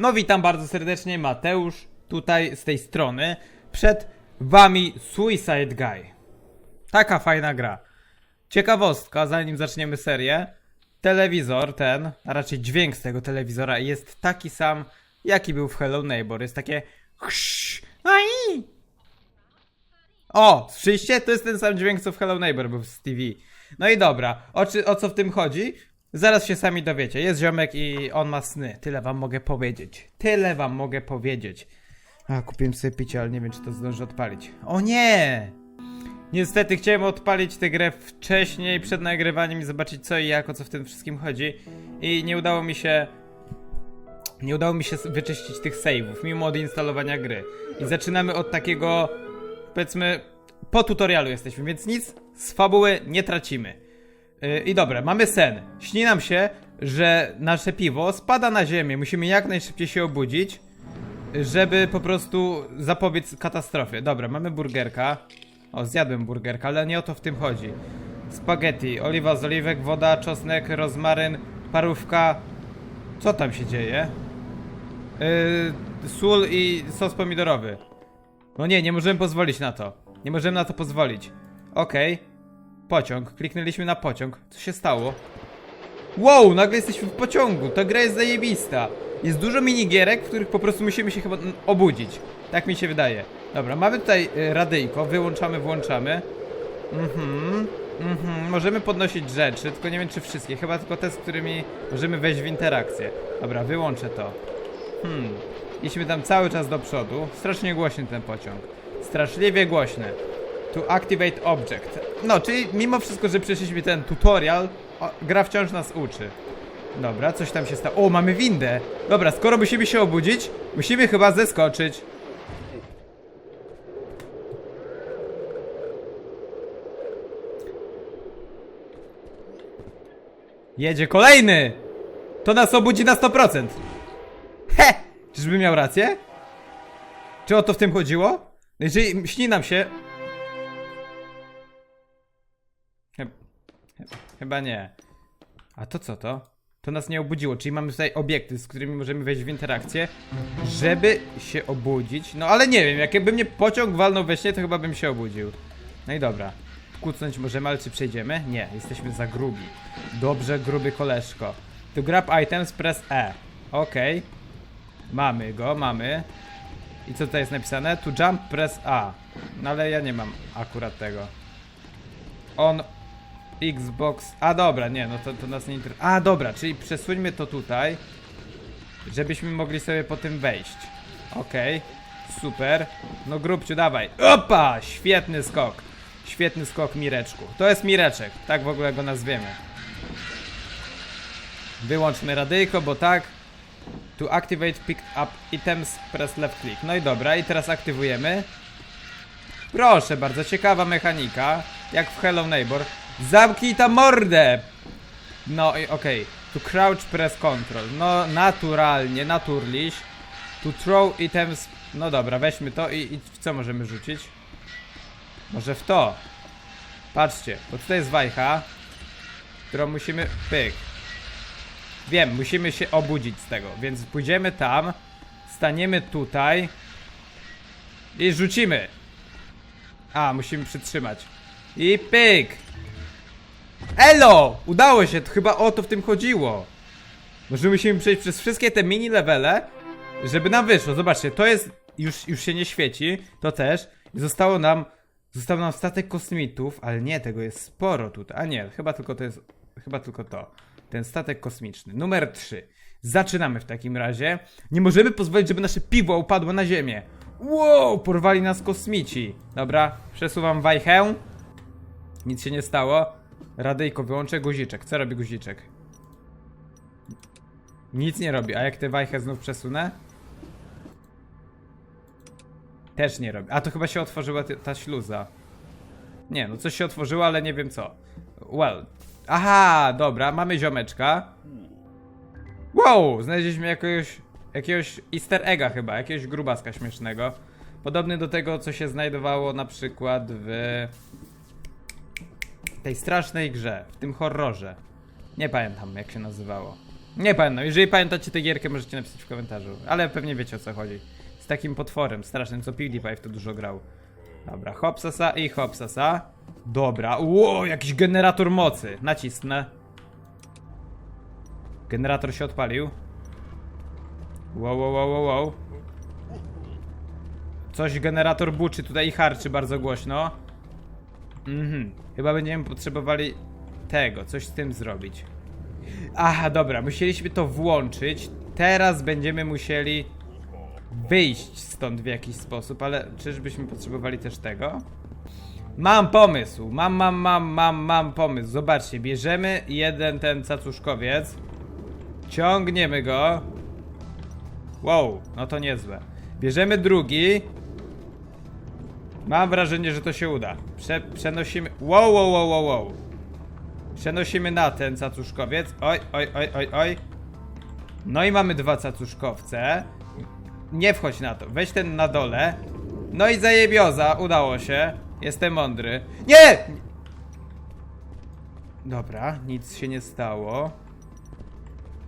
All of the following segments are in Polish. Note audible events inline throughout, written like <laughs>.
No witam bardzo serdecznie, Mateusz, tutaj z tej strony. Przed wami Suicide Guy. Taka fajna gra. Ciekawostka, zanim zaczniemy serię. Telewizor ten, a raczej dźwięk z tego telewizora jest taki sam, jaki był w Hello Neighbor. Jest takie ai. O, słyszeliście? To jest ten sam dźwięk, co w Hello Neighbor był z TV. No i dobra, o, czy, o co w tym chodzi? Zaraz się sami dowiecie. Jest ziomek i on ma sny. Tyle wam mogę powiedzieć. Tyle wam mogę powiedzieć. A, kupiłem sobie picie, ale nie wiem, czy to zdążę odpalić. O nie! Niestety chciałem odpalić tę grę wcześniej, przed nagrywaniem i zobaczyć co i jak, o co w tym wszystkim chodzi. I nie udało mi się... Nie udało mi się wyczyścić tych save'ów, mimo odinstalowania gry. I zaczynamy od takiego, powiedzmy, po tutorialu jesteśmy, więc nic z fabuły nie tracimy. Yy, I dobra, mamy sen. Śni nam się, że nasze piwo spada na ziemię. Musimy jak najszybciej się obudzić, żeby po prostu zapobiec katastrofie. Dobra, mamy burgerka. O, zjadłem burgerka, ale nie o to w tym chodzi. Spaghetti, oliwa z oliwek, woda, czosnek, rozmaryn, parówka. Co tam się dzieje? Yy, sól i sos pomidorowy. No nie, nie możemy pozwolić na to. Nie możemy na to pozwolić. Okej. Pociąg. Kliknęliśmy na pociąg. Co się stało? Wow, nagle jesteśmy w pociągu. Ta gra jest zajebista. Jest dużo minigierek, w których po prostu musimy się chyba obudzić. Tak mi się wydaje. Dobra, mamy tutaj y, radyjko. Wyłączamy, włączamy. Mhm. Mhm. Możemy podnosić rzeczy, tylko nie wiem czy wszystkie. Chyba tylko te, z którymi możemy wejść w interakcję. Dobra, wyłączę to. Hmm. Idźmy tam cały czas do przodu. Strasznie głośny ten pociąg. Straszliwie głośny. To activate object. No, czyli mimo wszystko, że przeszliśmy ten tutorial, o, gra wciąż nas uczy. Dobra, coś tam się stało. O, mamy windę. Dobra, skoro musimy się obudzić, musimy chyba zeskoczyć. Jedzie kolejny! To nas obudzi na 100%. He! Czyżby miał rację? Czy o to w tym chodziło? No Jeżeli śni nam się... Chyba nie. A to co to? To nas nie obudziło, czyli mamy tutaj obiekty, z którymi możemy wejść w interakcję, żeby się obudzić. No ale nie wiem, jakby mnie pociąg walnął we śnie, to chyba bym się obudził. No i dobra. Kucnąć możemy, ale czy przejdziemy? Nie, jesteśmy za grubi. Dobrze, gruby koleżko. To grab items, press E. Okej. Mamy go, mamy. I co tutaj jest napisane? To jump, press A. No ale ja nie mam akurat tego. On Xbox. A dobra, nie, no to, to nas nie interesuje. A dobra, czyli przesuńmy to tutaj, żebyśmy mogli sobie po tym wejść. Okej, super. No grubciu, dawaj. Opa! Świetny skok. Świetny skok Mireczku. To jest Mireczek, tak w ogóle go nazwiemy. Wyłączmy radyjko, bo tak. To activate picked up items, press left click. No i dobra, i teraz aktywujemy. Proszę bardzo, ciekawa mechanika. Jak w Hello Neighbor. Zamknij tam mordę! No i okej. To crouch press control. No naturalnie, naturliś. To throw items. No dobra, weźmy to i, i w co możemy rzucić? Może w to. Patrzcie, bo tutaj jest wajcha, którą musimy... Pyk. Wiem, musimy się obudzić z tego, więc pójdziemy tam, staniemy tutaj i rzucimy. A, musimy przytrzymać. I pyk! Elo! Udało się, to chyba o to w tym chodziło. Może musimy przejść przez wszystkie te mini levele, żeby nam wyszło. Zobaczcie, to jest. Już, już się nie świeci, to też. Zostało nam. Został nam statek kosmitów, ale nie, tego jest sporo tutaj. A nie, chyba tylko to jest. Chyba tylko to. Ten statek kosmiczny. Numer 3. Zaczynamy w takim razie. Nie możemy pozwolić, żeby nasze piwo upadło na ziemię. Wow, porwali nas kosmici. Dobra, przesuwam wajchę. Nic się nie stało. Radyjko wyłączę guziczek. Co robi guziczek? Nic nie robi. A jak tę wajchę znów przesunę? Też nie robi. A to chyba się otworzyła ta śluza. Nie, no coś się otworzyło, ale nie wiem co. Well. Aha, dobra, mamy ziomeczka. Wow, znaleźliśmy jakiegoś, jakiegoś easter egga chyba, jakiegoś grubaska śmiesznego. Podobny do tego, co się znajdowało na przykład w tej strasznej grze, w tym horrorze. Nie pamiętam jak się nazywało. Nie pamiętam. Jeżeli pamiętacie tę gierkę, możecie napisać w komentarzu. Ale pewnie wiecie o co chodzi. Z takim potworem strasznym, co PewDiePie w to dużo grał. Dobra, hopsasa i hopsasa. Dobra, ło, jakiś generator mocy. Nacisnę. Generator się odpalił. Wow, wow, wow, wow, wow. Coś generator buczy tutaj i harczy bardzo głośno. Mhm. Chyba będziemy potrzebowali tego, coś z tym zrobić. Aha, dobra, musieliśmy to włączyć. Teraz będziemy musieli wyjść stąd w jakiś sposób, ale czyżbyśmy potrzebowali też tego? Mam pomysł, mam, mam, mam, mam, mam pomysł. Zobaczcie, bierzemy jeden ten cacuszkowiec, ciągniemy go. Wow, no to niezłe. Bierzemy drugi. Mam wrażenie, że to się uda. Prze przenosimy. Wow, wow, wow, wow, wow. Przenosimy na ten cacuszkowiec. Oj, oj, oj, oj, oj. No i mamy dwa cacuszkowce. Nie wchodź na to. Weź ten na dole. No i zajebioza. Udało się. Jestem mądry. Nie! Dobra, nic się nie stało.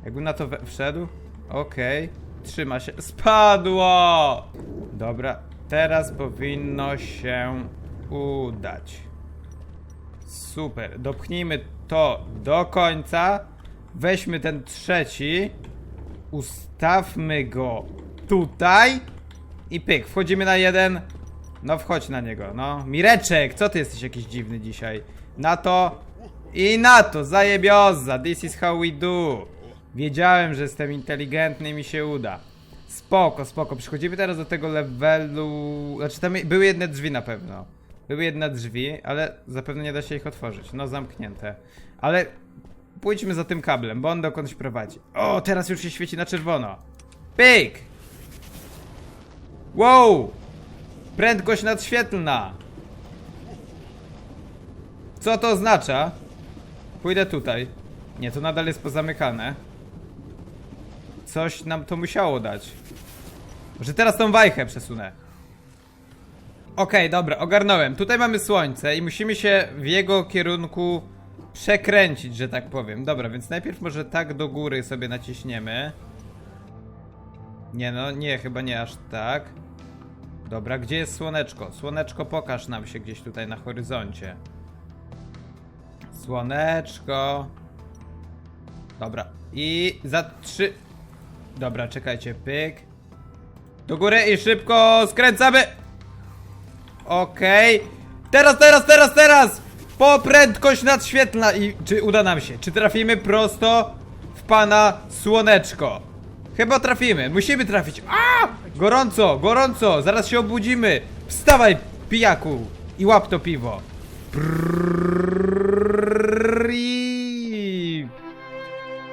Jakbym na to wszedł? Okej. Trzyma się. Spadło! Dobra, teraz powinno się udać. Super. Dopchnijmy to do końca. Weźmy ten trzeci. Ustawmy go tutaj. I pyk. Wchodzimy na jeden. No wchodź na niego, no. Mireczek, co ty jesteś jakiś dziwny dzisiaj? Na to i na to, zajebioza. This is how we do. Wiedziałem, że jestem inteligentny i mi się uda. Spoko, spoko. Przechodzimy teraz do tego levelu. Znaczy, tam były jedne drzwi na pewno. Były jedne drzwi, ale zapewne nie da się ich otworzyć. No, zamknięte. Ale pójdźmy za tym kablem, bo on dokądś prowadzi. O, teraz już się świeci na czerwono. Pyk! Wow! Prędkość nadświetlna! Co to oznacza? Pójdę tutaj. Nie, to nadal jest pozamykane. Coś nam to musiało dać. Może teraz tą wajchę przesunę. Okej, dobra, ogarnąłem. Tutaj mamy słońce i musimy się w jego kierunku przekręcić, że tak powiem. Dobra, więc najpierw może tak do góry sobie naciśniemy. Nie no, nie, chyba nie aż tak. Dobra, gdzie jest słoneczko? Słoneczko, pokaż nam się gdzieś tutaj na horyzoncie. Słoneczko. Dobra. I za trzy. Dobra, czekajcie, pyk. Do góry i szybko skręcamy. Okej. Teraz, teraz, teraz, teraz! Po prędkość nadświetlna i czy uda nam się? Czy trafimy prosto w pana słoneczko? Chyba trafimy, musimy trafić. A! Gorąco, gorąco, zaraz się obudzimy. Wstawaj, pijaku i łap to piwo.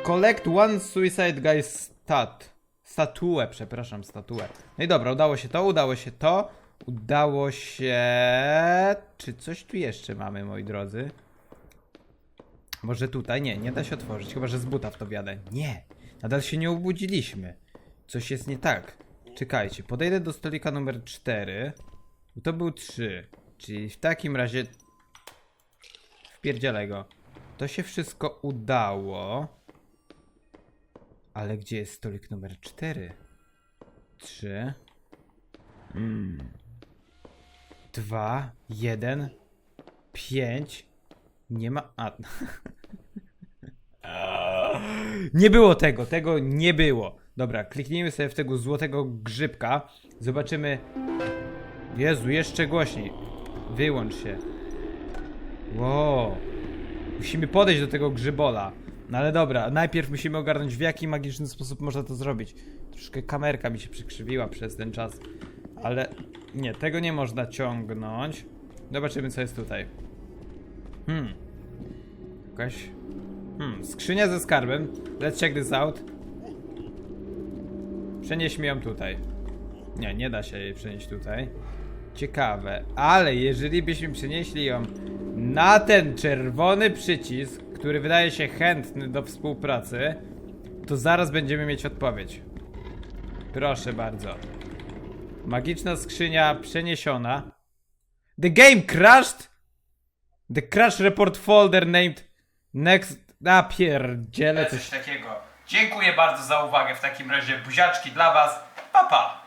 Collect one suicide guy stat. Statuę, przepraszam, statuę. No i dobra, udało się to, udało się to. Udało się. Czy coś tu jeszcze mamy, moi drodzy? Może tutaj? Nie, nie da się otworzyć, chyba że z buta w to wiadę. Nie, nadal się nie obudziliśmy. Coś jest nie tak. Czekajcie, podejdę do stolika numer 4. To był 3. Czyli w takim razie. Wpierdzielaj go. To się wszystko udało. Ale gdzie jest stolik numer 4? 3. Dwa, jeden, pięć. Nie ma. A. <laughs> Nie było tego, tego nie było. Dobra, kliknijmy sobie w tego złotego grzybka. Zobaczymy. Jezu, jeszcze głośniej. Wyłącz się. Wow. Musimy podejść do tego grzybola. No ale dobra, najpierw musimy ogarnąć w jaki magiczny sposób można to zrobić. Troszkę kamerka mi się przykrzywiła przez ten czas. Ale nie, tego nie można ciągnąć. Zobaczymy co jest tutaj. Hmm. Jakaś... Hmm, skrzynia ze skarbem. Let's check this out. Przenieśmy ją tutaj. Nie, nie da się jej przenieść tutaj. Ciekawe, ale jeżeli byśmy przenieśli ją na ten czerwony przycisk, który wydaje się chętny do współpracy, to zaraz będziemy mieć odpowiedź. Proszę bardzo. Magiczna skrzynia przeniesiona. The game crashed! The crash report folder named next... A pierdziele coś takiego. Dziękuję bardzo za uwagę. W takim razie buziaczki dla Was. Pa pa!